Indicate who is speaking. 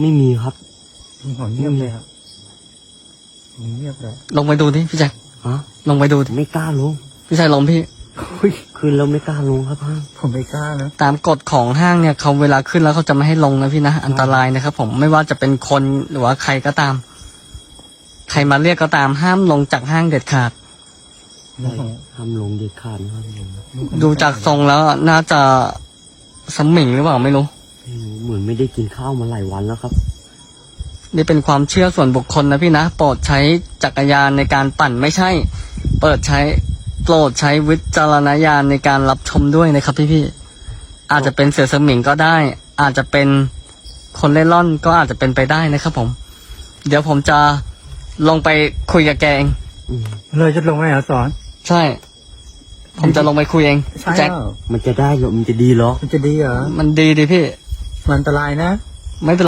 Speaker 1: ไม่มีครับ
Speaker 2: หอนเงียบเลยครับเงียบเลย
Speaker 3: ลงไปดูดิพี่แจ็ค
Speaker 1: ฮะ
Speaker 3: ลงไปดูดิ
Speaker 1: ไม่กล้าลง
Speaker 3: พี่ชายลงพี่
Speaker 2: อุ้ย
Speaker 1: คืนเราไม่กล้าลงครับห้าง
Speaker 2: ผมไม่กล้านะ
Speaker 3: ตามกฎของห้างเนี่ยเขาเวลาขึ้นแล้วเขาจะไม่ให้ลงนะพี่นะอันตรายนะครับ ผมไม่ว่าจะเป็นคนหรือว่าใครก็ตาม ใครมาเรียกก็ตามห้ามลงจากห้างเด็ดขาด
Speaker 1: ได้ห้ามลงเด็ดขาดนะครับลง
Speaker 3: ดูจากทรงแล้วน่าจะสมิงหรือเปล่าไม่รู้
Speaker 1: ไม่รู้ เหมือนไม่ได้กินข้าวมาหลายวันแล้วครับ
Speaker 3: นี่เป็นความเชื่อส่วนบุคคลนะพี่นะ โปรดใช้จักรยานในการปั่นไม่ใช่ เปิดใช้โปรดใช้วิจารณญาณในการรับชมด้วยนะครับพี่พี่ๆอาจจะเป็นเสือสมิงก็ได้ อาจจะเป็นคนเล่ร่อนก็อาจจะเป็นไปได้นะครับผม เดี๋ยวผมจะลงไปคุยกับแกเอง
Speaker 1: อืม
Speaker 2: เลยจะลงไหมอะสอน
Speaker 3: ใช่ ผมจะลงไปคุยเอง
Speaker 2: ใช่
Speaker 3: แจ็ค
Speaker 2: เหรอ
Speaker 1: มันจะได้เหรอมันจะดีเหรอ
Speaker 2: มันจะดีเหรอ
Speaker 3: มันดีดีพี่
Speaker 2: มันอันตรายนะ
Speaker 3: ไม่เป็นไร